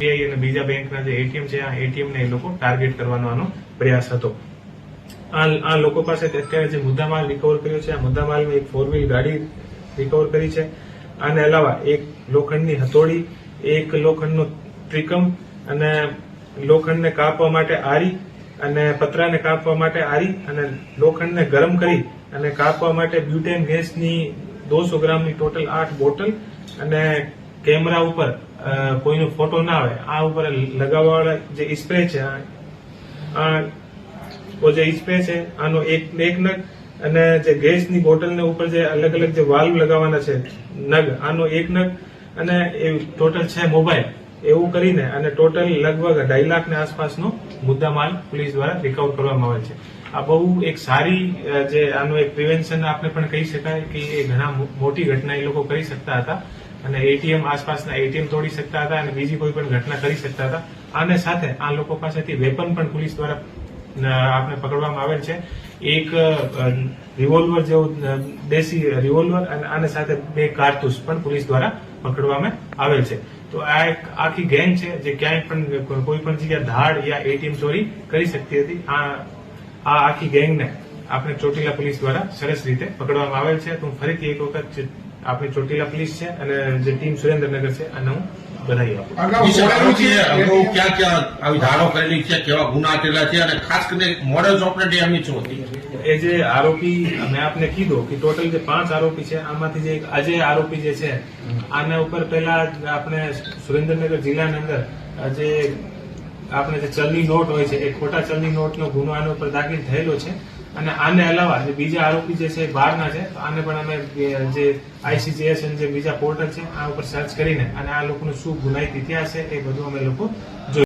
SBI અને બીજા બેંકના જે એટીએમ છે, આ એટીએમને એ લોકો ટાર્ગેટ કરવાનો પ્રયાસ હતો. આ લોકો પાસે અત્યારે જે મુદ્દામાલ રિકવર કર્યો છે, આ મુદ્દામાલમાં એક ફોર વ્હીલ ગાડી રિકવર કરી છે. આને અલાવા એક લોખંડની હથોડી, એક લોખંડનો ત્રિકમ અને લોખંડને કાપવા માટે આરી અને પતરાને કાપવા માટે આરી અને લોખંડને ગરમ કરી અને કાપવા માટે બ્યુટેન ગેસની દોસો ગ્રામની ટોટલ આઠ બોટલ અને કેમેરા ઉપર કોઈનો ફોટો ના આવે, આ ઉપર લગાવવાવાળા જે સ્પ્રે છે, આ જે સ્પ્રે છે, આનો એક એક નગ અને જે ગેસની બોટલને ઉપર જે અલગ અલગ જે વાલ્વ લગાવવાના છે, નગ, આનો એક નગ અને એ ટોટલ છે મોબાઈલ એવું કરીને અને ટોટલ લગભગ અઢાઈ લાખની આસપાસનો મુદ્દામાલ પોલીસ દ્વારા રિકવર કરવામાં આવે છે. આ બહુ એક સારી જે આનું એક પ્રિવેન્શન આપણે પણ કહી શકાય કે એ ઘણા મોટી ઘટના એ લોકો કરી શકતા હતા. અને એટીએમ આસપાસના એટીએમ તોડી શકતા હતા અને બીજી કોઈ પણ ઘટના કરી શકતા હતા. અને સાથે આ લોકો પાસેથી વેપન પણ પોલીસ દ્વારા આપણે પકડવામાં આવેલ છે. એક રિવોલ્વર જેવું દેશી રિવોલ્વર અને આને સાથે બે કારતૂસ પણ પોલીસ દ્વારા પકડવામાં આવેલ છે. તો આ એક આખી ગેંગ છે જે ક્યાંય પણ કોઈ પણ જગ્યાએ ધાડ યા એટીએમ ચોરી કરી શકતી હતી. આ આ આખી ગેંગને આપણે ચોટીલા પોલીસ દ્વારા સરસ રીતે પકડવામાં આવેલ છે. તો હું ફરીથી એક વખત આપણે ચોટીલા પોલીસ છે અને જે ટીમ સુરેન્દ્રનગર છે અને હું બધાઈ આપું. ક્યાં ક્યાં આવી ધારો કરેલી છે કેવા ગુના કરેલા છે અને ખાસ કરીને મોડલ ઓપરેટી એમની શું હતી? એ જે આરોપી મેં આપને કીધો કે ટોટલ જે પાંચ આરોપી છે આમાંથી જે આજે આરોપી જે છે આના ઉપર પહેલા આપણે સુરેન્દ્રનગર જિલ્લાની અંદર જે આપણે જે ચલની નોટ હોય છે એ ખોટા ચલની નોટનો ગુનો આના ઉપર દાખલ થયેલો છે. અને આને અલાવા જે બીજા આરોપી જે છે બહારના છે આને પણ અમે જે આઈસીજીએસ જે બીજા પોર્ટલ છે, આ ઉપર સર્ચ કરીને અને આ લોકોનો શું ગુનાહિત ઇતિહાસ છે એ બધું અમે લોકો જોયું